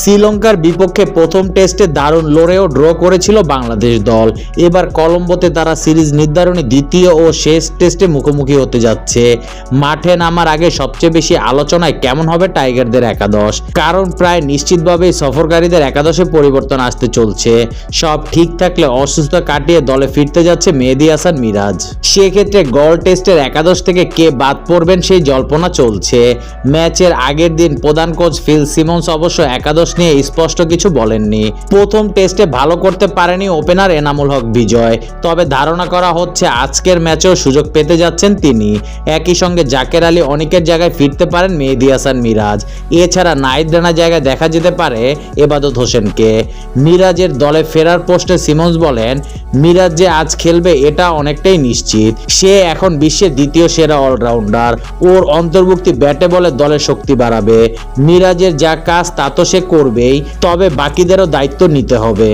শ্রীলঙ্কার বিপক্ষে প্রথম টেস্টে দারুণ লড়েও ড্র করেছিল বাংলাদেশ দল। এবার কলম্বোতে তারা সিরিজ নির্ধারণী দ্বিতীয় ও শেষ টেস্টে মুখোমুখি হতে যাচ্ছে। মাঠে নামার আগে সবচেয়ে বেশি আলোচনায় কেমন হবে টাইগারদের একাদশ? কারণ প্রায় নিশ্চিতভাবেই সফরকারীদের একাদশে পরিবর্তন আসতে চলছে। সব ঠিক থাকলে অসুস্থতা কাটিয়ে দলে ফিরতে যাচ্ছে মেহেদি হাসান মিরাজ। সেক্ষেত্রে গল টেস্টের একাদশ থেকে কে বাদ পড়বেন সেই জল্পনা চলছে। ম্যাচের আগের দিন প্রধান কোচ ফিল সিমন্স অবশ্য একাদশ নিয়ে স্পষ্ট কিছু বলেননি। প্রথম টেস্টে ভালো করতে পারেনি ওপেনার এনামুল হক বিজয়। তবে ধারণা করা হচ্ছে আজকের ম্যাচেও সুযোগ পেতে যাচ্ছেন তিনি। একই সঙ্গে জাকের আলী অনেকের জায়গায় ফিরতে পারেন মেহেদি হাসান মিরাজ। এছাড়া নাইদ রানা জায়গায় দেখা যেতে পারে এবাদত হোসেনকে। মিরাজের দলে ফেরার পোস্টে সিমন্স বলেন, মিরাজ যে আজ খেলবে এটা অনেকটাই নিশ্চিত। সে এখন বিশ্বের দ্বিতীয় সেরা অলরাউন্ডার। ওর অন্তর্ভুক্তি ব্যাটে বলে দলের শক্তি বাড়াবে। মিরাজের যা কাজ তা তো সে করবেই তবে বাকিদেরও দায়িত্ব নিতে হবে।